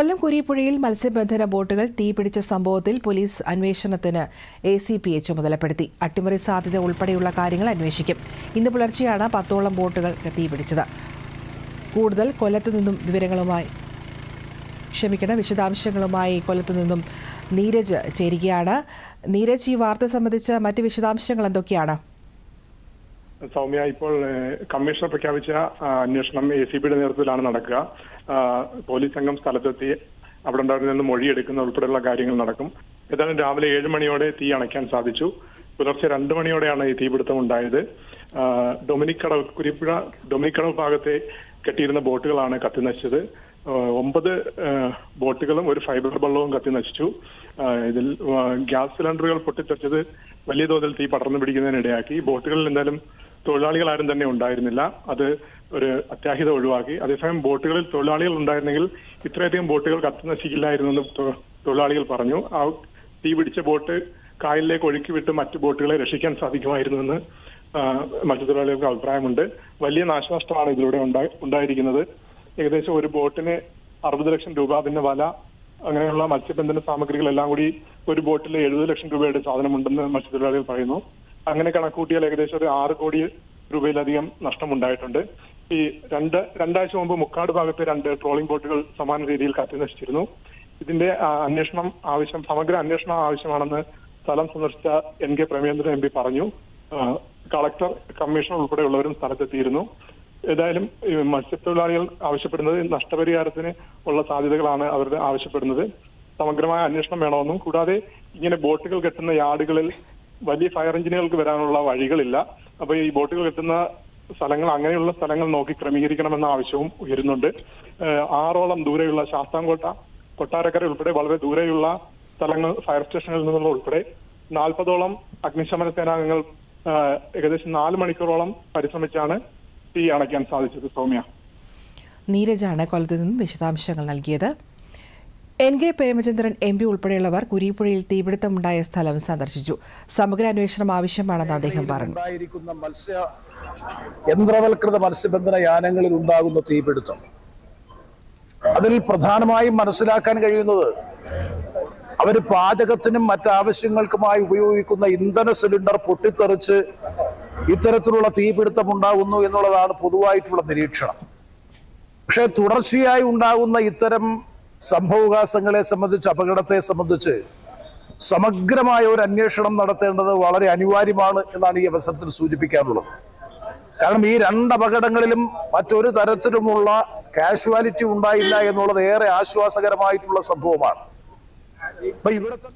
കൊല്ലം കുരിപ്പുഴയിൽ മത്സ്യബന്ധന ബോട്ടുകൾ തീപിടിച്ച സംഭവത്തിൽ പോലീസ് അന്വേഷണത്തിന് എ സി പിയെ ചുമതലപ്പെടുത്തി. അട്ടിമറി സാധ്യത ഉൾപ്പെടെയുള്ള കാര്യങ്ങൾ അന്വേഷിക്കും. ഇന്ന് പുലർച്ചെയാണ് പത്തോളം ബോട്ടുകൾ തീപിടിച്ചത്. കൂടുതൽ കൊല്ലത്ത് നിന്നും വിവരങ്ങളുമായി ക്ഷമിക്കണം വിശദാംശങ്ങളുമായി കൊല്ലത്ത് നിന്നും നീരജ് ചേരുകയാണ്. നീരജ് ഈ വാർത്ത സംബന്ധിച്ച് മറ്റ് വിശദാംശങ്ങൾ എന്തൊക്കെയാണ്? സൗമ്യ ഇപ്പോൾ കമ്മീഷണർ പ്രഖ്യാപിച്ച അന്വേഷണം എ സി ബിയുടെ നേതൃത്വത്തിലാണ് നടക്കുക. പോലീസ് സംഘം സ്ഥലത്തെത്തി അവിടെ ഉണ്ടായിരുന്ന നിന്ന് മൊഴിയെടുക്കുന്ന ഉൾപ്പെടെയുള്ള കാര്യങ്ങൾ നടക്കും. ഏതായാലും രാവിലെ ഏഴ് മണിയോടെ തീ അണയ്ക്കാൻ സാധിച്ചു. പുലർച്ചെ രണ്ട് മണിയോടെയാണ് ഈ തീപിടുത്തം ഉണ്ടായത്. ഡൊമിനിക് കടവ് കുരിപ്പുഴ ഡൊമിനിക് കടവ് ഭാഗത്തെ കെട്ടിയിരുന്ന ബോട്ടുകളാണ് കത്തിനശിച്ചത്. ഒമ്പത് ബോട്ടുകളും ഒരു ഫൈബർ ബള്ളവും കത്തി നശിച്ചു ഇതിൽ ഗ്യാസ് സിലിണ്ടറുകൾ പൊട്ടിത്തെറിച്ചത് വലിയ തോതിൽ തീ പടർന്നു പിടിക്കുന്നതിനിടയാക്കി ബോട്ടുകളിൽ എന്തായാലും തൊഴിലാളികൾ ആരും തന്നെ ഉണ്ടായിരുന്നില്ല. അത് ഒരു അത്യാഹിത ഒഴിവാക്കി. അതേസമയം ബോട്ടുകളിൽ തൊഴിലാളികൾ ഉണ്ടായിരുന്നെങ്കിൽ ഇത്രയധികം ബോട്ടുകൾ കത്തി നശിക്കില്ലായിരുന്നു എന്ന് തൊഴിലാളികൾ പറഞ്ഞു. ആ തീ പിടിച്ച ബോട്ട് കായലിലേക്ക് ഒഴുക്കി വിട്ട് മറ്റു ബോട്ടുകളെ രക്ഷിക്കാൻ സാധിക്കുമായിരുന്നുവെന്ന് മത്സ്യത്തൊഴിലാളികൾക്ക് അഭിപ്രായമുണ്ട്. വലിയ നാശനഷ്ടമാണ് ഇതിലൂടെ ഉണ്ടായി- ഉണ്ടായിരിക്കുന്നത്. ഏകദേശം ഒരു ബോട്ടിന് അറുപത് ലക്ഷം രൂപ പിന്നെ വല അങ്ങനെയുള്ള മത്സ്യബന്ധന സാമഗ്രികൾ എല്ലാം കൂടി ഒരു ബോട്ടിൽ എഴുപത് ലക്ഷം രൂപയുടെ സാധനമുണ്ടെന്ന് മത്സ്യത്തൊഴിലാളികൾ പറയുന്നു. അങ്ങനെ കണക്കൂട്ടിയാൽ ഏകദേശം ഒരു ആറ് കോടി രൂപയിലധികം നഷ്ടമുണ്ടായിട്ടുണ്ട്. ഈ രണ്ട് രണ്ടാഴ്ച മുമ്പ് മുക്കാട് ഭാഗത്ത് രണ്ട് ട്രോളിംഗ് ബോട്ടുകൾ സമാന രീതിയിൽ കത്തി നശിച്ചിരുന്നു. ഇതിന്റെ അന്വേഷണം ആവശ്യം സമഗ്ര അന്വേഷണം ആവശ്യമാണെന്ന് സ്ഥലം സന്ദർശിച്ച N K Premachandran M P പറഞ്ഞു. കളക്ടർ കമ്മീഷണർ ഉൾപ്പെടെയുള്ളവരും സ്ഥലത്തെത്തിയിരുന്നു. ഏതായാലും മത്സ്യത്തൊഴിലാളികൾ ആവശ്യപ്പെടുന്നത് നഷ്ടപരിഹാരത്തിന് ഉള്ള സാധ്യതകളാണ് അവർ ആവശ്യപ്പെടുന്നത്. സമഗ്രമായ അന്വേഷണം വേണമെന്നും കൂടാതെ ഇങ്ങനെ ബോട്ടുകൾ കെട്ടുന്ന യാർഡുകളിൽ വലിയ ഫയർ എഞ്ചിനുകൾക്ക് വരാനുള്ള വഴികളില്ല. അപ്പൊ ഈ ബോട്ടുകൾ കെട്ടുന്ന സ്ഥലങ്ങൾ അങ്ങനെയുള്ള സ്ഥലങ്ങൾ നോക്കി ക്രമീകരിക്കണമെന്ന ആവശ്യവും ഉയരുന്നുണ്ട്. ആറോളം ദൂരെയുള്ള ശാസ്താംകോട്ട കൊട്ടാരക്കര ഉൾപ്പെടെ വളരെ ദൂരെയുള്ള സ്ഥലങ്ങൾ ഫയർ സ്റ്റേഷനിൽ നിന്നുള്ള ഉൾപ്പെടെ നാൽപ്പതോളം അഗ്നിശമന സേനാംഗങ്ങൾ ഏകദേശം നാല് മണിക്കൂറോളം പരിശ്രമിച്ചാണ് തീ അണയ്ക്കാൻ സാധിച്ചത് സൗമ്യ. നീരജാണ് കൊല്ലത്ത് നിന്നും വിശദാംശങ്ങൾ നൽകിയത്. N K Premachandran M P ഉൾപ്പെടെയുള്ളവർ കുരിപ്പുഴയിൽ തീപിടുത്തമുണ്ടായ സ്ഥലം സന്ദർശിച്ചു. സമഗ്ര അന്വേഷണം ആവശ്യമാണെന്ന് അദ്ദേഹം പറഞ്ഞു. മത്സ്യ യന്ത്രവൽകൃത മത്സ്യബന്ധന യാനങ്ങളിൽ ഉണ്ടാകുന്ന തീപിടുത്തം. അതിൽ പ്രധാനമായും മനസ്സിലാക്കാൻ കഴിയുന്നത് അവർ പാചകത്തിനും മറ്റാവശ്യങ്ങൾക്കുമായി ഉപയോഗിക്കുന്ന ഇന്ധന സിലിണ്ടർ പൊട്ടിത്തെറിച്ച് ഇത്തരത്തിലുള്ള തീപിടുത്തം ഉണ്ടാകുന്നു എന്നുള്ളതാണ് പൊതുവായിട്ടുള്ള നിരീക്ഷണം. പക്ഷെ തുടർച്ചയായി ഉണ്ടാകുന്ന ഇത്തരം സംഭവവികാസങ്ങളെ സംബന്ധിച്ച് അപകടത്തെ സംബന്ധിച്ച് സമഗ്രമായ ഒരു അന്വേഷണം നടത്തേണ്ടത് വളരെ അനിവാര്യമാണ് എന്നാണ് ഈ അവസരത്തിൽ സൂചിപ്പിക്കാനുള്ളത്. കാരണം ഈ രണ്ട് അപകടങ്ങളിലും മറ്റൊരു തരത്തിലുമുള്ള കാഷ്വാലിറ്റി ഉണ്ടായില്ല എന്നുള്ളത് ഏറെ ആശ്വാസകരമായിട്ടുള്ള സംഭവമാണ്. അപ്പൊ ഇവിടുത്തെ